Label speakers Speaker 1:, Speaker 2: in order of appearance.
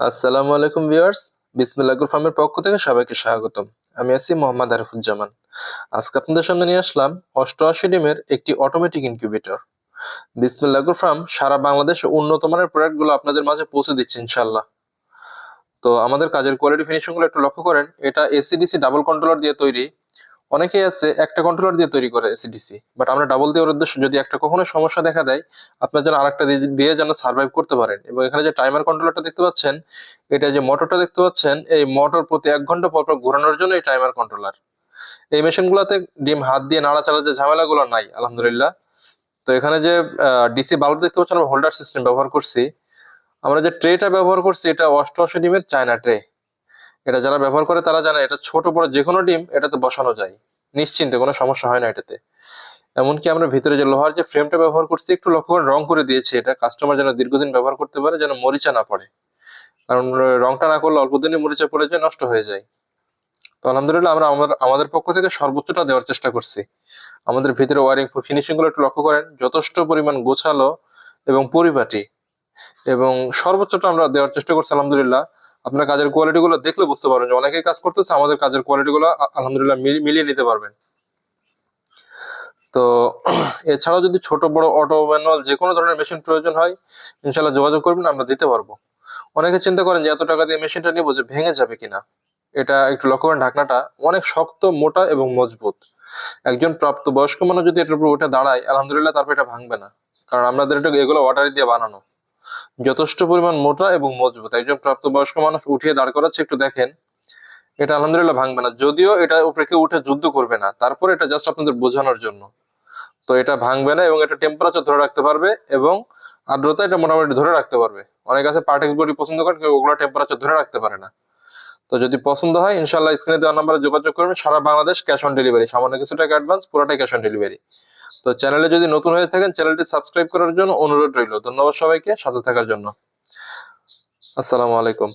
Speaker 1: আসসালামু আলাইকুম ভিউয়ার্স বিসমিল্লাহুর ফার্মের পক্ষ থেকে সবাইকে স্বাগতম। আমি আছি মোহাম্মদ আরিফুজ্জামান। আজকে আপনাদের সামনে নিয়ে আসলাম অষ্টআশি ডিমের একটি অটোমেটিক ইনকিউবেটর বিসমিল্লাহুর ফার্ম সারা বাংলাদেশে উন্নত মানের প্রোডাক্টগুলো আপনাদের মাঝে পৌঁছে দিচ্ছে ইনশাল্লাহ তো আমাদের কাজের কোয়ালিটি ফিনিশিংগুলো একটু লক্ষ্য করেন। এটা এসিডিসি ডাবল কন্ট্রোলার দিয়ে তৈরি। অনেকেই আছে, একটা কন্ট্রোলার দিয়ে তৈরি করে এসিডিসি বাট আমরা ডাবল দেওয়ার উদ্দেশ্য যদি একটা কখনো সমস্যা দেখা দেয়, আপনার যেন আরেকটা দিয়ে- যেন সার্ভাইভ করতে পারেন। এবং এখানে যে টাইমার কন্ট্রোলারটা দেখতে পাচ্ছেন, এটা যে মোটরটা দেখতে পাচ্ছেন, এই মোটর প্রতি এক ঘণ্টা পর পর ঘোরানোর জন্য এই টাইমার কন্ট্রোলার এই মেশিনগুলোতে ডিম হাত দিয়ে নাড়াচাড়ার যে ঝামেলাগুলো নাই, আলহামদুলিল্লাহ। তো এখানে যে ডিসি বাল্ব দেখতে পাচ্ছেন, আমরা হোল্ডার সিস্টেম ব্যবহার করছি। আমরা যে ট্রেটা ব্যবহার করছি, এটা অষ্টআশি ডিমের চায়না ট্রে এটা যারা ব্যবহার করে তারা জানে এটা ছোট বড় যে কোনো ডিম এটাতে বসানো যায়। নিশ্চিন্তে, কোনো সমস্যা হয় না এটাতে। এমনকি আমরা ভিতরে যে লোহার যে ফ্রেমটা ব্যবহার করছি, একটু লক্ষ্য করে রং করে দিয়েছি, এটা কাস্টমার যেন দীর্ঘদিন ব্যবহার করতে পারে, যেন মরিচা না পড়ে। কারণ রংটা না করলে অল্প দিনে মরিচা পড়ে যায়, নষ্ট হয়ে যায়। তো আলহামদুলিল্লাহ আমরা আমাদের আমাদের পক্ষ থেকে সর্বোচ্চটা দেওয়ার চেষ্টা করছি। আমাদের ভিতরে ওয়ারিং ফিনিশিংগুলো একটু লক্ষ্য করেন। যথেষ্ট পরিমাণ গোছালো এবং পরিপাটি। এবং সর্বোচ্চটা আমরা দেওয়ার চেষ্টা করছি, আলহামদুলিল্লাহ। আপনার কাজের কোয়ালিটি গুলো দেখলে বুঝতে পারবেন যে অনেকেই কাজ করতেছে, আমাদের কাজের কোয়ালিটি গুলো আলহামদুলিল্লাহ মিলিয়ে নিতে পারবেন। তো এছাড়াও যদি ছোট, বড় অটো ম্যানুয়াল যে কোনো ধরনের মেশিন প্রয়োজন হয় ইনশাল্লাহ যোগাযোগ করবেন, আমরা দিতে পারব। অনেকে চিন্তা করেন যে এত টাকা দিয়ে মেশিনটা নিবো যে ভেঙে যাবে কিনা? এটা একটু লক্ষ্য করেন ঢাকনাটা অনেক শক্ত, মোটা এবং মজবুত। একজন প্রাপ্ত বয়স্ক মানুষ যদি এটার উপর উঠে দাঁড়ায়, আলহামদুলিল্লাহ তারপর এটা ভাঙবে না। কারণ আমাদের এটা এগুলো অর্ডার দিয়ে বানানো। যথেষ্ট পরিমাণ মোটা এবং মজবুত। একজন প্রাপ্ত বয়স্ক মানুষ উঠিয়ে দাঁড় করাচ্ছে, একটু দেখেন। এটা আলহামদুলিল্লাহ ভাঙবে না। যদিও এটা উপরে কেউ উঠে যুদ্ধ করবে না, তারপর এটা জাস্ট আপনাদের বোঝানোর জন্য। তো এটা ভাঙবে না এবং এটা টেম্পারেচার ধরে রাখতে পারবে এবং আর্দ্রতা এটা মোটামুটি ধরে রাখতে পারবে। অনেক আছে পার্টেক্স বডি পছন্দ করেন কেউ ওগুলো টেম্পারেচার ধরে রাখতে পারে না। তো যদি পছন্দ হয় ইনশাল্লাহ স্ক্রিনে দেওয়া নাম্বারে যোগাযোগ করবেন। সারা বাংলাদেশ ক্যাশ অন ডেলিভারি সামান্য কিছু টাকা অ্যাডভান্স পুরোটাই ক্যাশ অন ডেলিভারি তো চ্যানেলে যদি নতুন হয়ে থাকেন, চ্যানেলটি সাবস্ক্রাইব করার জন্য অনুরোধ রইল। ধন্যবাদ সবাইকে, সাথে থাকার জন্য। আসসালামু আলাইকুম।